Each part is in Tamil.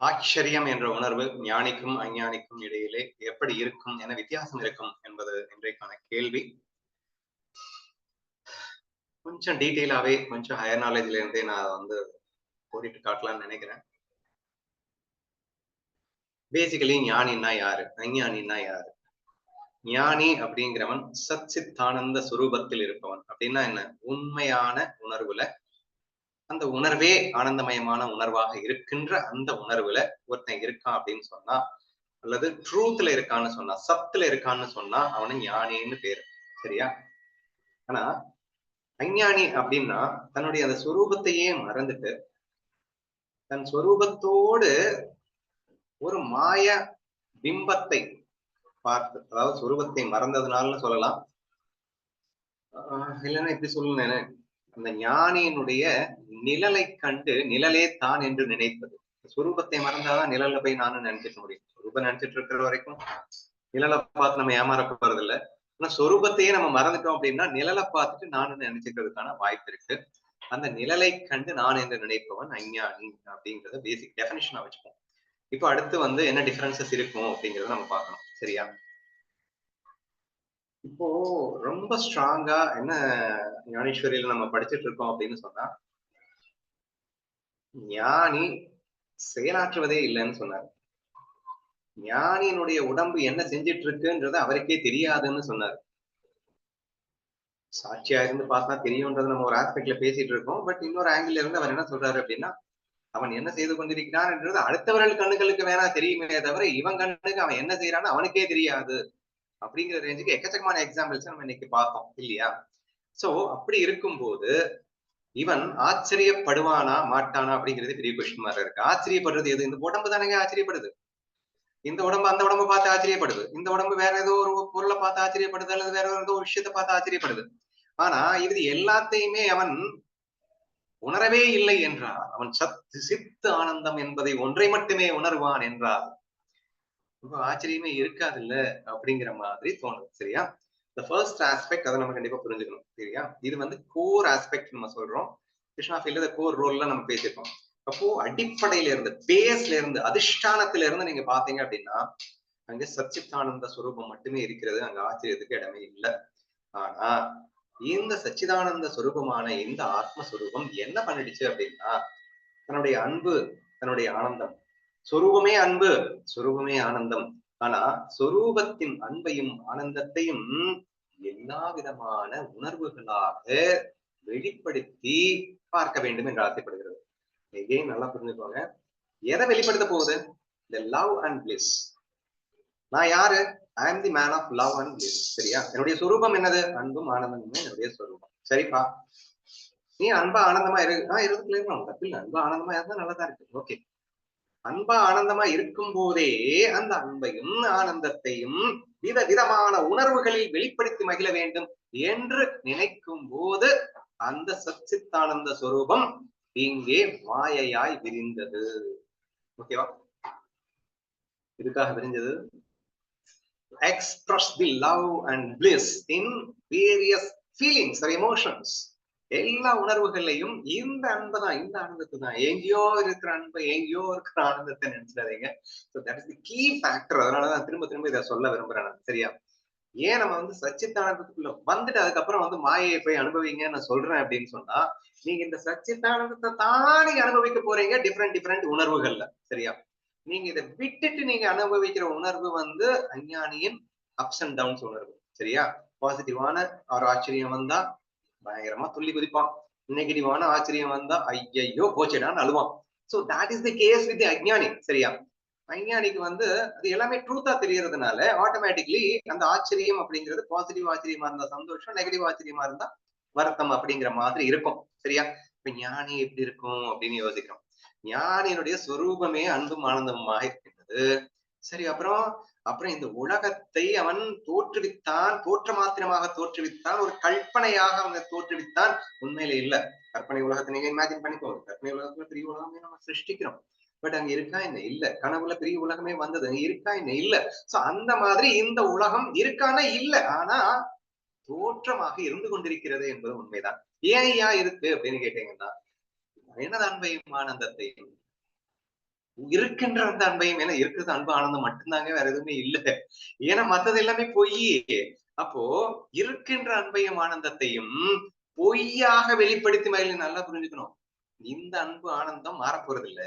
ஆச்சரியம் என்ற உணர்வு ஞானிக்கும் அஞ்ஞானிக்கும் இடையிலே எப்படி இருக்கும் என வித்தியாசம் இருக்கும் என்பது இன்றைக்கான கேள்வி. கொஞ்சம் டீட்டெயிலாவே கொஞ்சம் ஹையர் நாலேஜ்ல இருந்தே நான் வந்து கூட்டிட்டு காட்டலாம்னு நினைக்கிறேன். பேசிக்கலி ஞானின்னா யாரு? அஞ்ஞானின்னா யாரு? ஞானி அப்படிங்கிறவன் சச்சித்தானந்த சுரூபத்தில் இருப்பவன். அப்படின்னா என்ன? உண்மையான உணர்வுல அந்த உணர்வே ஆனந்தமயமான உணர்வாக இருக்கின்ற அந்த உணர்வுல ஒருத்தன் இருக்கான் அப்படின்னு சொன்னா அல்லது ட்ரூத்ல இருக்கான்னு சொன்னா சத்துல இருக்கான்னு சொன்னா அவனை ஞானின்னு பேரு. சரியா? ஆனா அஞ்ஞானி அப்படின்னா தன்னுடைய அந்த சுரூபத்தையே மறந்துட்டு தன் சொரூபத்தோடு ஒரு மாய பிம்பத்தை பார்த்து அதாவது சுரூபத்தை மறந்ததுனால சொல்லலாம். இல்லைன்னா எப்படி சொல்லணும் அந்த ஞானியினுடைய நிழலை கண்டு நிழலே தான் என்று நினைப்பது. சுரூபத்தை மறந்தாதான் நிழல்ல போய் நானும் நினைச்சிட்டு முடியும். சுரூபம் நினைச்சிட்டு இருக்கிற வரைக்கும் நிழலை பார்த்து நம்ம ஏமாற போறது இல்ல ஆனா சொரூபத்தையே நம்ம மறந்துட்டோம் அப்படின்னா நிழலை பார்த்துட்டு நானும் நினைச்சுக்கிறதுக்கான வாய்ப்பு இருக்கு. அந்த நிழலை கண்டு நான் என்று நினைப்பவன் அஞ்ஞானி அப்படிங்கறத பேசிக் டெபினிஷனா வச்சுப்போம். இப்போ அடுத்து வந்து என்ன டிஃபரன்சஸ் இருக்கும் அப்படிங்கறத நம்ம பார்க்கணும். சரியா? இப்போ ரொம்ப ஸ்ட்ராங்கா என்ன ஞானேஸ்வரியில நம்ம படிச்சுட்டு இருக்கோம் அப்படின்னு சொன்னா ஞானி செயலாற்றுவதே இல்லைன்னு சொன்னார். ஞானியினுடைய உடம்பு என்ன செஞ்சிட்டு இருக்குன்றது அவருக்கே தெரியாதுன்னு சொன்னார். சாட்சியா இருந்து பார்த்தா தெரியும்ன்றது நம்ம ஒரு ஆஸ்பெக்ட்ல பேசிட்டு இருக்கோம். பட் இன்னொரு ஆங்கிள் இருந்து அவர் என்ன சொல்றாரு அப்படின்னா அவன் என்ன செய்து கொண்டிருக்கிறான் என்றது அடுத்தவர்கள் கண்ணுகளுக்கு வேணா தெரியுமே தவிர இவன் கண்ணுக்கு அவன் என்ன செய்யறான்னு அவனுக்கே தெரியாது அப்படிங்கிற ரேஞ்சுக்கு எக்கச்சக்கமான எக்ஸாம்பிள்ஸ் நம்ம இன்னைக்கு பார்த்தோம் இல்லையா? சோ அப்படி இருக்கும்போது இவன் ஆச்சரியப்படுவானா மாட்டானா அப்படிங்கிறது பெரிய கொஸ்டின் மாதிரி இருக்கு. ஆச்சரியப்படுறது எது? இந்த உடம்பு தானங்க ஆச்சரியப்படுது. இந்த உடம்பு அந்த உடம்பு பார்த்து ஆச்சரியப்படுது. இந்த உடம்பு வேற ஏதோ ஒரு பொருளை பார்த்து ஆச்சரியப்படுது அல்லது வேற ஏதோ ஒரு விஷயத்தை பார்த்து ஆச்சரியப்படுது. ஆனா இது எல்லாத்தையுமே அவன் உணரவே இல்லை என்றார் அவன் சத்து சித்து ஆனந்தம் என்பதை ஒன்றை மட்டுமே உணர்வான் என்றார் ரொம்ப ஆச்சரியமே இருக்காது இல்ல அப்படிங்கிற மாதிரி தோணுது சரியா? இந்த ஃபர்ஸ்ட் ஆஸ்பெக்ட் அதை நம்ம கண்டிப்பா புரிஞ்சுக்கணும் சரியா? இது வந்து கோர் ஆஸ்பெக்ட் நம்ம சொல்றோம். கிருஷ்ணா ஃபீல்டு கோர் ரோல்ல நம்ம பேசியிருக்கோம். அப்போ அடிப்படையில இருந்து பேஸ்ல இருந்து அதிஷ்டானத்துல இருந்து நீங்க பாத்தீங்க அப்படின்னா அங்க சச்சிதானந்த சுரூபம் மட்டுமே இருக்கிறது அங்க ஆச்சரியத்துக்கு இடமே இல்லை. ஆனா இந்த சச்சிதானந்த சுரூபமான இந்த ஆத்மஸ்வரூபம் என்ன பண்ணிடுச்சு அப்படின்னா தன்னுடைய அன்பு தன்னுடைய ஆனந்தம். சொரூபமே அன்பு சொரூபமே ஆனந்தம். ஆனா சொரூபத்தின் அன்பையும் ஆனந்தத்தையும் எல்லா விதமான உணர்வுகளாக வெளிப்படுத்தி பார்க்க வேண்டும் என்று ஆசைப்படுகிறது. எகைன் நல்லா புரிஞ்சுக்கோங்க. எதை வெளிப்படுத்த போகுது? இந்த லவ் அண்ட் பிளிஸ் நான் யாரு? I am the man of love and bliss சரியா? என்னுடைய சொரூபம் என்னது? அன்பும் ஆனந்தமும் என்னுடைய சொரூபம். சரிப்பா. நீ அன்பா ஆனந்தமா இரு. ஆஹ் இருக்கலாம் தப்பில்லை அன்பா ஆனந்தமா இருந்தா நல்லதா இருக்கு. ஓகே அன்பா ஆனந்தமா இருக்கும் போதே அந்த அன்பையும் ஆனந்தத்தையும் வித விதமான உணர்வுகளில் வெளிப்படுத்தி மகிழ வேண்டும் என்று நினைக்கும் போது அந்த சச்சித்தானந்த சுரூபம் இங்கே மாயையாய் விரிந்தது. ஓகேவா இதுக்காக விரிஞ்சது. Express the love and bliss in various feelings or emotions எல்லா உணர்வுகள்லையும் இந்த அன்பை தான் இந்த ஆனந்தத்தை தான். எங்கேயோ இருக்கிற அன்பை எங்கேயோ இருக்கிற ஆனந்தத்தை நினைச்சிடாதீங்க. So that is the key factor அதனாலதான் திரும்ப திரும்ப இதை சொல்ல விரும்புறேன் நான். சரியா? ஏன் நம்ம வந்து சச்சித்தானந்தத்துக்குள்ள வந்துட்டு அதுக்கப்புறம் வந்து மாயை போய் அனுபவிங்க நான் சொல்றேன் அப்படின்னு சொன்னா நீங்க இந்த சச்சித்தானந்தத்தை தானே அனுபவிக்க போறீங்க டிஃப்ரெண்ட் டிஃப்ரெண்ட் உணர்வுகள்ல. சரியா? நீங்க இதை விட்டுட்டு நீங்க அனுபவிக்கிற உணர்வு வந்து அஞ்ஞானியின் அப்ஸ் அண்ட் டவுன்ஸ் உணர்வு. சரியா? பாசிட்டிவான ஒரு ஆச்சரியம் வந்தா பயங்கரமா துள்ளி குதிப்பான். நெகட்டிவான ஆச்சரியம் வந்தா ஐயையோ போச்சடான்னு அழுவான். So that is the case with அஜ்ஞானி சரியா? அஞ்ஞானிக்கு வந்து அது எல்லாமே ட்ரூத்தா தெரியறதுனால ஆட்டோமேட்டிக்லி அந்த ஆச்சரியம் அப்படிங்கிறது பாசிட்டிவ் ஆச்சரியமா இருந்தா சந்தோஷம் நெகட்டிவ் ஆச்சரியமா இருந்தா வருத்தம் அப்படிங்கிற மாதிரி இருக்கும். சரியா? இப்ப ஞானி எப்படி இருக்கும் அப்படின்னு யோசிக்கிறோம். ஞானியினுடைய சொரூபமே அன்பும் ஆனந்தமாக இருக்கின்றது. சரி அப்புறம் அப்புறம் இந்த உலகத்தை அவன் தோற்றுவித்தான் தோற்ற மாத்திரமாக தோற்றுவித்தான் ஒரு கற்பனையாக அவங்க தோற்றுவித்தான். உண்மையில இல்ல. கற்பனை உலகத்தை நீங்க இமேஜின் பண்ணிக்கோங்க. கற்பனை உலகத்துல பெரிய உலகமே நம்ம சிருஷ்டிக்கிறோம். பட் அங்க இருக்கா என்ன? இல்ல. கனவுல பெரிய உலகமே வந்தது. அங்க இருக்கா என்ன? இல்ல. சோ அந்த மாதிரி இந்த உலகம் இருக்கானா? இல்ல. ஆனா தோற்றமாக இருந்து கொண்டிருக்கிறது என்பது உண்மைதான். ஏன் ஐயா இருக்கு அப்படின்னு கேட்டீங்கன்னா எனது அன்பையும் ஆனந்தத்தையும் இருக்கின்ற அந்த அன்பையும் ஏன்னா இருக்கிறது அன்பு ஆனந்தம் மட்டும்தாங்க வேற எதுவுமே இல்ல. ஏன்னா மத்தது எல்லாமே பொய் அப்போ இருக்கின்ற அன்பையும் ஆனந்தத்தையும் பொய்யாக வெளிப்படுத்தி மகிழ்ச்சி நல்லா புரிஞ்சுக்கணும். இந்த அன்பு ஆனந்தம் மாறப்போறது போறது இல்ல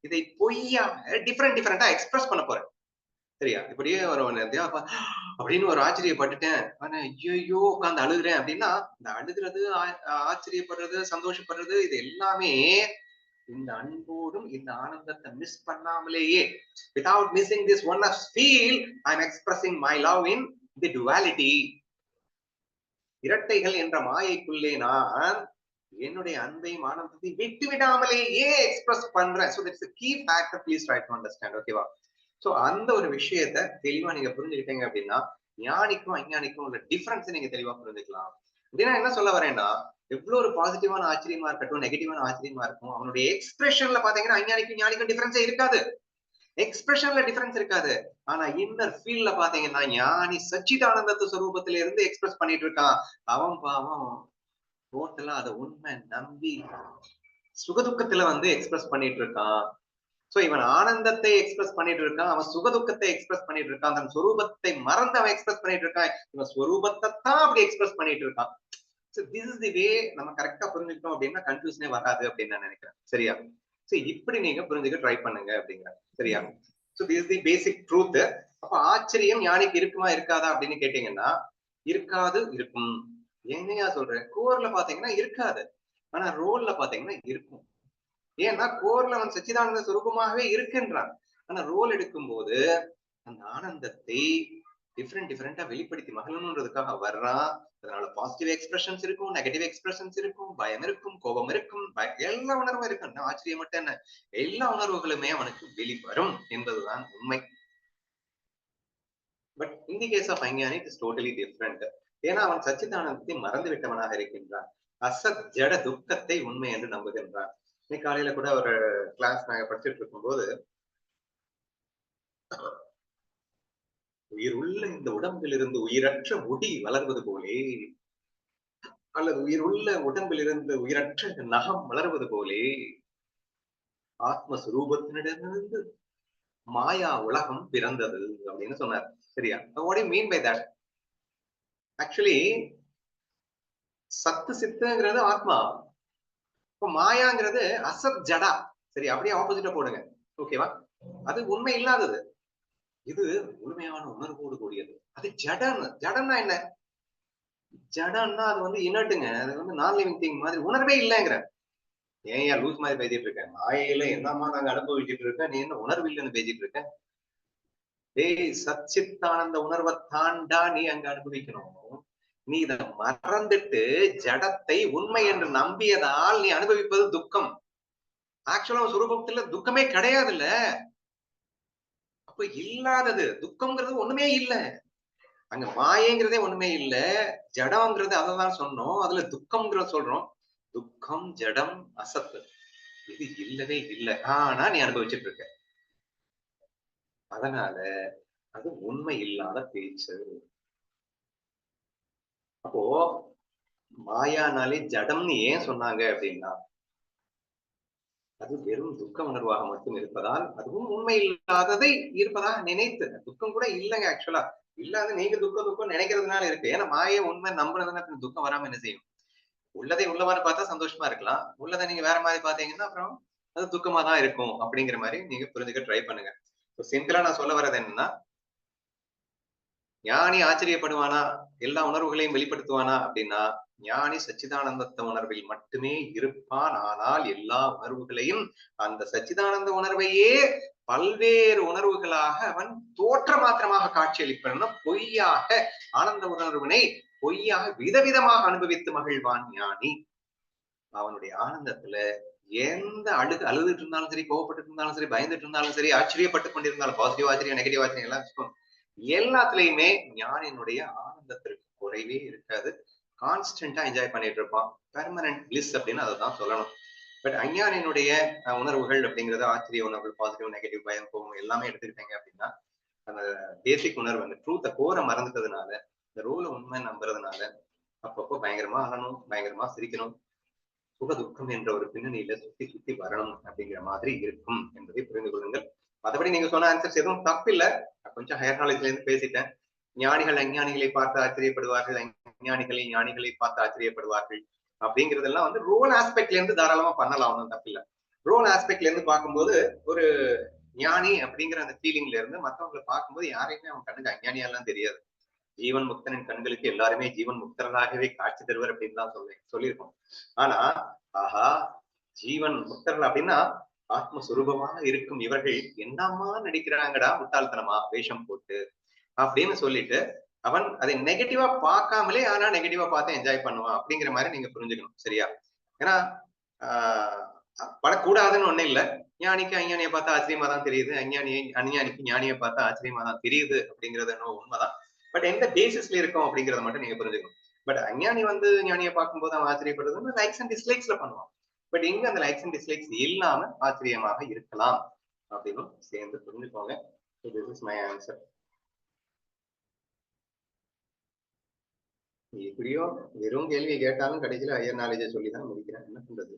இதை பொய்யாக டிஃப்ரெண்ட் டிஃப்ரெண்டா எக்ஸ்பிரஸ் பண்ண போறேன். சரியா? இப்படியே ஒரு அப்படின்னு ஒரு ஆச்சரியப்பட்டுட்டேன். ஆனா ஐயோ உட்காந்து அழுகுறேன் அப்படின்னா இந்த அழுகிறது ஆச்சரியப்படுறது சந்தோஷப்படுறது இது எல்லாமே இந்த அன்போடும் இந்த ஆனந்தத்தை miss பண்ணாமலேயே without missing this one of feel I am expressing my love in the duality இரட்டைகள் என்ற மாயைக்குள்ளே நான் என்னுடைய அன்பையும் ஆனந்தத்தையும் விட்டு விடாமலேயே எக்ஸ்பிரஸ் பண்றேன். So that's key factor please try to understand ஓகேவா ஸோ அந்த ஒரு விஷயத்த தெளிவா நீங்க புரிஞ்சுக்கிட்டீங்க அப்படின்னா ஞானிக்கும் அஞ்ஞானிக்கும் உள்ள டிஃபரன்ஸ் நீங்க தெளிவா புரிஞ்சுக்கலாம். அப்படின்னா என்ன சொல்ல வரேன்னா எவ்வளவு ஒரு பாசிட்டிவான ஆச்சரியமா இருக்கட்டும் நெகட்டிவான ஆச்சரியமா இருக்கும் அவனுடைய எக்ஸ்பிரஷன்ல பாத்தீங்கன்னா அஞ்ஞானிக்கும் ஞானிக்கும் டிஃபரன்ஸே இருக்காது. எக்ஸ்பிரஷன்ல டிஃபரன்ஸ் இருக்காது. ஆனா இன்னர் ஃபீல்ட்ல பாத்தீங்கன்னா ஞானி சச்சிதானந்தத்து சுரூபத்துல இருந்து எக்ஸ்பிரஸ் பண்ணிட்டு இருக்கான். அவன் பாவம். டோட்டலா அதை உண்மை நம்பி சுகதுக்கத்துல வந்து எக்ஸ்பிரஸ் பண்ணிட்டு இருக்கான். சோ இவன் ஆனந்தத்தை எக்ஸ்பிரஸ் பண்ணிட்டு இருக்கான். அவன் சுகதுக்கத்தை எக்ஸ்பிரஸ் பண்ணிட்டு இருக்கான். தன் ஸ்வரூபத்தை மறந்து அவன் எக்ஸ்பிரஸ் பண்ணிட்டு இருக்கான். இவன் ஸ்வரூபத்தை தான் அப்படி எக்ஸ்பிரஸ் பண்ணிட்டு இருக்கான். So this is the way நம்ம கரெக்டா புரிஞ்சுக்கிட்டோம் அப்படின்னா கன்ஃபியூஷனே வராது அப்படின்னு நான் நினைக்கிறேன். சரியா? சோ இப்படி நீங்க புரிஞ்சுக்க ட்ரை பண்ணுங்க அப்படிங்கிற சரியா? So this the basic truth அப்ப ஆச்சரியம் ஞானிக்கு இருக்குமா இருக்காதா அப்படின்னு கேட்டீங்கன்னா இருக்காது இருக்கும். என்னையா சொல்றேன் கோர்ல பாத்தீங்கன்னா இருக்காது. ஆனா ரோல்ல பாத்தீங்கன்னா இருக்கும். ஏன்னா கோர்ல அவன் சச்சிதானந்த சுரூபமாகவே இருக்கின்றான். ஆனா ரோல் எடுக்கும் போது அந்த ஆனந்தத்தை டிஃப்ரெண்ட் டிஃப்ரெண்டா வெளிப்படுத்தி மகளணுன்றதுக்காக வர்றான் அதனால பாசிட்டிவ் எக்ஸ்பிரஷன்ஸ் இருக்கும் நெகட்டிவ் எக்ஸ்பிரஷன்ஸ் இருக்கும் பயம் இருக்கும் கோபம் இருக்கும் எல்லா உணர்வும் இருக்கும். ஆச்சரியம் மட்டும் என்ன? எல்லா உணர்வுகளுமே அவனுக்கு வெளிவரும் என்பதுதான் உண்மை. பட் இந்த கேஸ் ஆஃப் அஞ்ஞானி இஸ் டோட்டலி டிஃப்ரெண்ட் ஏன்னா அவன் சச்சிதானந்தத்தை மறந்து விட்டவனாக இருக்கின்றான். அசத் ஜட துக்கத்தை உண்மை என்று நம்புகின்றான். இன்னைக்கு காலையில கூட ஒரு கிளாஸ் நாங்க படிச்சுட்டு இருக்கும்போது உயிர் உள்ள இந்த உடம்பில் இருந்து உயிரற்ற முடி வளர்வது போலே அல்லது உயிர் உள்ள உடம்பில் இருந்து உயிரற்ற நகம் வளர்வது போலே ஆத்மஸ்வரூபத்தினிடமிருந்து மாயா உலகம் பிறந்தது அப்படின்னு சொன்னார். சரியா? What mean by that actually சத்து சித்துங்கிறது ஆத்மா. இப்போ மாயாங்கிறது அசத் ஜடா. சரி அப்படியே ஆப்போசிட்டா போடுங்க. ஓகேவா அது உண்மை இல்லாதது. இது முழுமையான உணர்வோடு கூடியது. அது ஜடன் ஜடன்னா என்ன? ஜடன்னா அது வந்து இனட்டுங்க. அது வந்து நான் லிவிங் திங் மாதிரி உணர்வே இல்லைங்கிற. ஏன் ஏன் லூஸ் மாதிரி பேசிட்டு இருக்கேன் மாயையில என்னமா நாங்க அனுபவிச்சுட்டு இருக்கேன் நீ என்ன உணர்வு இல்லைன்னு பேசிட்டு இருக்க? டேய் சச்சித்தானந்த உணர்வை தாண்டா நீ அங்க அனுபவிக்கணும் நீ இதை மறந்துட்டு ஜடத்தை உண்மை என்று நம்பியதால் நீ அனுபவிப்பது துக்கம். ஆக்சுவலா சுரூபத்துல துக்கமே கிடையாது இல்ல அப்ப இல்லாதது. துக்கம்ங்கிறது ஒண்ணுமே இல்ல. அங்க மாயங்கிறதே ஒண்ணுமே இல்ல. ஜடம்ங்கிறது அததான் சொன்னோம். அதுல துக்கம்ங்கிற சொல்றோம். துக்கம் ஜடம் அசத்து. இது இல்லவே இல்லை. ஆனா நீ அனுபவிச்சுட்டு இருக்க. அதனால அது உண்மை இல்லாத பேச்சு. அப்போ மாயானாலே ஜடம்னு ஏன் சொன்னாங்க அப்படின்னா அது வெறும் துக்க உணர்வாக மட்டும் இருப்பதால் அதுவும் உண்மை இல்லாததை இருப்பதாக நினைத்து துக்கம் கூட இல்லைங்க ஆக்சுவலா இல்லாத நீங்க துக்கம் துக்கம் நினைக்கிறதுனால இருக்கு. ஏன்னா மாய உண்மை நம்புறதுன்னா துக்கம் வராம என்ன செய்யும்? உள்ளதை உள்ளவாறு பார்த்தா சந்தோஷமா இருக்கலாம். உள்ளதை நீங்க வேற மாதிரி பாத்தீங்கன்னா அப்புறம் அது துக்கமா தான் இருக்கும் அப்படிங்கிற மாதிரி நீங்க புரிஞ்சுக்க ட்ரை பண்ணுங்க. சிம்பிளா நான் சொல்ல வர்றது என்னன்னா ஞானி ஆச்சரியப்படுவானா? எல்லா உணர்வுகளையும் வெளிப்படுத்துவானா? அப்படின்னா ஞானி சச்சிதானந்தத்த உணர்வில் மட்டுமே இருப்பான். ஆனால் எல்லா உணர்வுகளையும் அந்த சச்சிதானந்த உணர்வையே பல்வேறு உணர்வுகளாக அவன் தோற்ற மாத்திரமாக காட்சியளிப்பான் பொய்யாக ஆனந்த உணர்வினை பொய்யாக விதவிதமாக அனுபவித்து மகிழ்வான் ஞானி. அவனுடைய ஆனந்தத்துல எந்த அழுகு அழுதுட்டு இருந்தாலும் சரி கோவப்பட்டு இருந்தாலும் சரி பயந்துட்டு இருந்தாலும் சரி ஆச்சரியப்பட்டு கொண்டிருந்தாலும் பாசிட்டிவ் ஆச்சரியம் நெகட்டிவ் ஆச்சரியம் எல்லாம் எல்லாத்துலயுமே ஞானினுடைய ஆனந்தத்திற்கு குறைவே இருக்காது. கான்ஸ்டன்டா என்ஜாய் பண்ணிட்டு இருப்பான். பெர்மனன்ட் பிளிஸ் அப்படின்னு அதை தான் சொல்லணும். பட் அஞ்ஞானினுடைய உணர்வுகள் அப்படிங்கிறது ஆச்சரிய உணர்வுகள் பாசிட்டிவ் நெகட்டிவ் பயம் கோபம் எல்லாமே எடுத்துக்கிட்டீங்க அப்படின்னா அந்த பேசிக் உணர்வு அந்த ட்ரூத்தை கோர மறந்துட்டதுனால இந்த ரோலை உண்மை நம்புறதுனால அப்பப்போ பயங்கரமா அழணும் பயங்கரமா சிரிக்கணும் சுக துக்கம் என்ற ஒரு பின்னணியில சுத்தி சுத்தி வரணும் அப்படிங்கிற மாதிரி இருக்கும் என்பதை புரிந்து கொள்ளுங்கள். மற்றபடி நீங்க சொன்ன ஆன்சர்ஸ் எதுவும் தப்பு இல்ல கொஞ்சம் ஹையர் நாலேஜ்ல இருந்து பேசிட்டேன். ஞானிகள் அஞ்ஞானிகளை பார்த்து ஆச்சரியப்படுவார்கள். அஞ்ஞானிகளை ஞானிகளை பார்த்து ஆச்சரியப்படுவார்கள். அப்படிங்கறதெல்லாம் வந்து ரோல் ஆஸ்பெக்ட்ல இருந்து தாராளமா பண்ணலாம். ஒன்றும் தப்பில்ல. ரோல் ஆஸ்பெக்ட்ல இருந்து பார்க்கும்போது ஒரு ஞானி அப்படிங்கிற அந்த ஃபீலிங்ல இருந்து மத்தவங்களை பார்க்கும்போது யாரையுமே அவன் கண்ணுக்கு அஞ்ஞானியாலாம் தெரியாது. ஜீவன் முக்தனின் கண்களுக்கு எல்லாருமே ஜீவன் முக்தர்களாகவே காட்சி தருவர் அப்படின்னு தான் சொல்ல சொல்லியிருக்கோம். ஆனா ஆஹா ஜீவன் முக்தர்கள் அப்படின்னா ஆத்மஸ்வரூபமாக இருக்கும் இவர்கள் என்னம்மா நடிக்கிறாங்கடா முட்டாள்தனமா வேஷம் போட்டு அப்படின்னு சொல்லிட்டு அவன் அதை நெகட்டிவா பார்க்காமலே ஆனா நெகட்டிவா பார்த்து என்ஜாய் பண்ணுவான் அப்படிங்கிற மாதிரி நீங்க புரிஞ்சுக்கணும் சரியா? ஏன்னா ஆஹ் படக்கூடாதுன்னு ஒண்ணு இல்ல. ஞானிக்கு அஞ்ஞானியை பார்த்தா ஆச்சரியமா தான் தெரியுது. அஞ்ஞானியை அஞ்ஞானிக்கு ஞானியை பார்த்தா ஆச்சரியமா தான் தெரியுது அப்படிங்கிறது என்ன உண்மைதான். பட் எந்த பேசிஸ்ல இருக்கும் அப்படிங்கறத மட்டும் நீங்க புரிஞ்சுக்கணும். பட் அஞ்ஞானி வந்து ஞானியை பார்க்கும்போது அவன் ஆச்சரியப்படுறது லைக்ஸ் அண்ட் டிஸ்லைக்ஸ்ல பண்ணுவான். பட் இங்க அந்த லைக்ஸ் அண்ட் டிஸ்லைக்ஸ் இல்லாம ஆச்சரியமாக இருக்கலாம்? அப்படின்னு சேர்ந்து புரிஞ்சுக்கோங்க. திஸ் இஸ் மை ஆன்சர் எப்படியோ வெறும் கேள்வி கேட்டாலும் கடைசியில் ஹையர் நாலேஜை சொல்லி தான் முடிக்கிறேன். என்ன பண்றது?